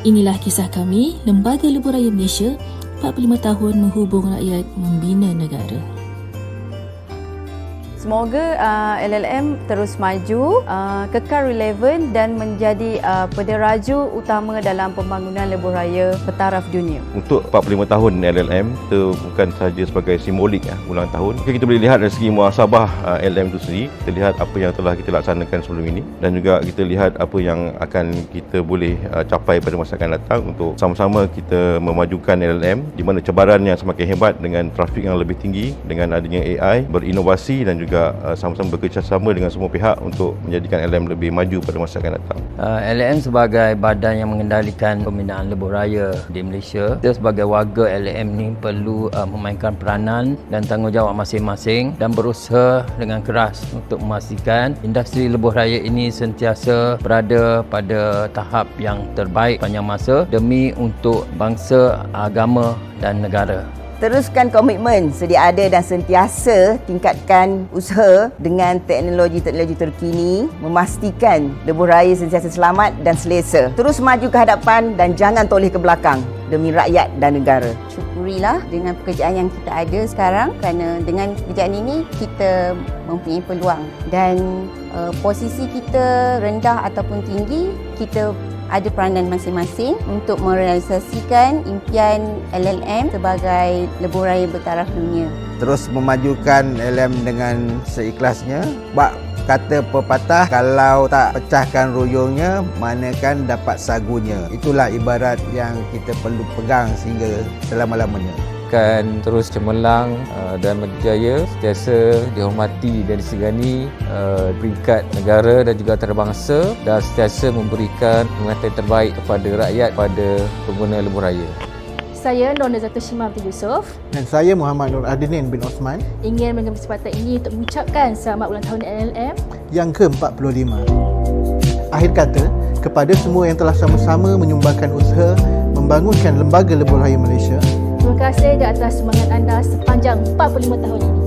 Inilah kisah kami, Lembaga Lebuh Raya Malaysia 45 tahun menghubung rakyat membina negara. Semoga uh, LLM terus maju, uh, kekal relevan dan menjadi uh, pederaju utama dalam pembangunan lebuh raya petaraf dunia. Untuk 45 tahun LLM, itu bukan sahaja sebagai simbolik ya, ulang tahun. Kita boleh lihat dari segi muasabah uh, LLM itu sendiri, kita lihat apa yang telah kita laksanakan sebelum ini dan juga kita lihat apa yang akan kita boleh uh, capai pada masa akan datang untuk sama-sama kita memajukan LLM di mana cabarannya semakin hebat dengan trafik yang lebih tinggi dengan adanya AI, berinovasi dan juga juga uh, sama-sama bekerjasama dengan semua pihak untuk menjadikan LM lebih maju pada masa akan datang. Uh, LM sebagai badan yang mengendalikan pembinaan lebuh raya di Malaysia, kita sebagai warga LM ni perlu uh, memainkan peranan dan tanggungjawab masing-masing dan berusaha dengan keras untuk memastikan industri lebuh raya ini sentiasa berada pada tahap yang terbaik panjang masa demi untuk bangsa, agama dan negara. Teruskan komitmen sedia ada dan sentiasa tingkatkan usaha dengan teknologi-teknologi terkini memastikan lebuh raya sentiasa selamat dan selesa. Terus maju ke hadapan dan jangan toleh ke belakang demi rakyat dan negara. Syukurilah dengan pekerjaan yang kita ada sekarang kerana dengan pekerjaan ini kita mempunyai peluang dan uh, posisi kita rendah ataupun tinggi kita ada peranan masing-masing untuk merealisasikan impian LLM sebagai lebuh raya bertaraf dunia. Terus memajukan LLM dengan seikhlasnya. Bak kata pepatah kalau tak pecahkan ruyungnya manakan dapat sagunya. Itulah ibarat yang kita perlu pegang sehingga selama-lamanya akan terus cemerlang uh, dan berjaya sentiasa dihormati dan disegani uh, peringkat negara dan juga antarabangsa dan sentiasa memberikan pengetahuan terbaik kepada rakyat pada pengguna lebuh raya. Saya Nur Nazatul Shimam bin Yusof dan saya Muhammad Nur Adinin bin Osman ingin mengambil kesempatan ini untuk mengucapkan selamat ulang tahun LLM yang ke-45. Akhir kata, kepada semua yang telah sama-sama menyumbangkan usaha membangunkan Lembaga Lebuh Raya Malaysia kasih di atas semangat anda sepanjang 45 tahun ini.